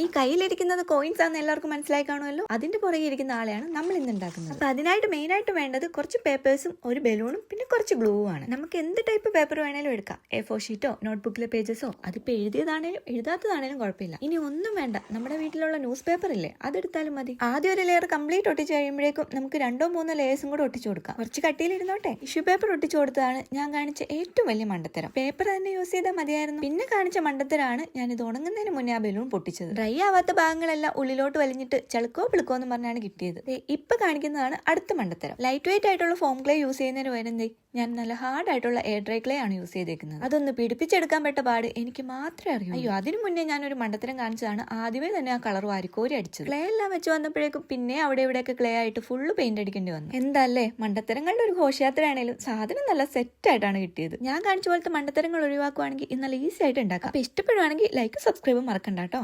ഈ കയ്യിലിരിക്കുന്നത് കോയിൻസ് ആണെന്ന് എല്ലാവർക്കും മനസ്സിലായി കാണുമല്ലോ? അതിന്റെ പുറകെ ഇരിക്കുന്ന ആളെയാണ് നമ്മൾ ഇന്ന് ഉണ്ടാക്കുന്നത്. അപ്പൊ അതിനായിട്ട് മെയിൻ ആയിട്ട് വേണ്ടത് കുറച്ച് പേപ്പേഴ്സും ഒരു ബലൂണും പിന്നെ കുറച്ച് ഗ്ലൂ ആണ്. നമുക്ക് എന്ത് ടൈപ്പ് പേപ്പർ വേണേലും എടുക്കാം. എ ഫോർ ഷീറ്റോ നോട്ട്ബുക്കിലെ പേജസോ അതിപ്പോ എഴുതിയതാണേലും എഴുതാത്തതാണേലും കുഴപ്പമില്ല. ഇനി ഒന്നും വേണ്ട. നമ്മുടെ വീട്ടിലുള്ള ന്യൂസ് പേപ്പർ ഇല്ലേ അതെടുത്താലും മതി. ആദ്യം ഒരു ലെയർ കംപ്ലീറ്റ് ഒട്ടിച്ച് കഴിയുമ്പോഴേക്കും നമുക്ക് രണ്ടോ മൂന്നോ ലേയേഴ്സും കൂടെ ഒട്ടിച്ചു കൊടുക്കാം. കുറച്ച് കട്ടിയിലിരുന്നോട്ടെ. ടിഷ്യൂ പേപ്പർ ഒട്ടിച്ചു കൊടുത്തതാണ് ഞാൻ കാണിച്ച ഏറ്റവും വലിയ മണ്ടത്തരം. പേപ്പർ തന്നെ യൂസ് ചെയ്താൽ മതിയായിരുന്നു. പിന്നെ കാണിച്ച മണ്ടത്തരാണ് ഞാൻ ഇത് ഉണങ്ങുന്നതിന് മുന്നേ ആ ബലൂൺ പൊട്ടിച്ചത്. ഡ്രൈ ആവാത്ത ഭാഗങ്ങളെല്ലാം ഉള്ളിലോട്ട് വലിഞ്ഞിട്ട് ചെളുക്കോ പിളുക്കോ എന്ന് പറഞ്ഞാണ് കിട്ടിയത്. ഇപ്പൊ കാണിക്കുന്നതാണ് അടുത്ത മണ്ടത്തരം. ലൈറ്റ് വെയിറ്റ് ആയിട്ടുള്ള ഫോം ക്ലേ യൂസ് ചെയ്യുന്നതിന് പകരം ഞാൻ നല്ല ഹാർഡ് ആയിട്ടുള്ള എയർ ഡ്രൈ ക്ലേ ആണ് യൂസ് ചെയ്തേക്കുന്നത്. അതൊന്ന് പിടിപ്പിച്ചെടുക്കാൻ പറ്റ പാട് എനിക്ക് മാത്രമേ അറിയൂ അയ്യോ അതിനു മുന്നേ ഞാൻ ഒരു മണ്ടത്തരം കാണിച്ചതാണ്. ആദ്യമേ തന്നെ ആ കളർ വാരിക്കോരി അടിച്ചത്. ക്ലേ എല്ലാം വെച്ച് വന്നപ്പോഴേക്കും പിന്നെ അവിടെ ഇവിടെയൊക്കെ ക്ലേ ആയിട്ട് ഫുള്ള് പെയിന്റ് അടിക്കേണ്ടി വന്നു. എന്താല്ലേ മണ്ടത്തരങ്ങളുടെ ഒരു ഘോഷയാത്രയാണേലും സാധനം നല്ല സെറ്റ് ആയിട്ടാണ് കിട്ടിയത്. ഞാൻ കാണിച്ച പോലത്തെ മണ്ടത്തരങ്ങൾ ഒഴിവാക്കുവാണെങ്കിൽ ഇന്നലെ ഈസി ആയിട്ട് ഉണ്ടാക്കാം. അപ്പൊ ഇഷ്ടപ്പെടുവാണെങ്കിൽ ലൈക്ക് സബ്സ്ക്രൈബ് മറക്കണ്ട കേട്ടോ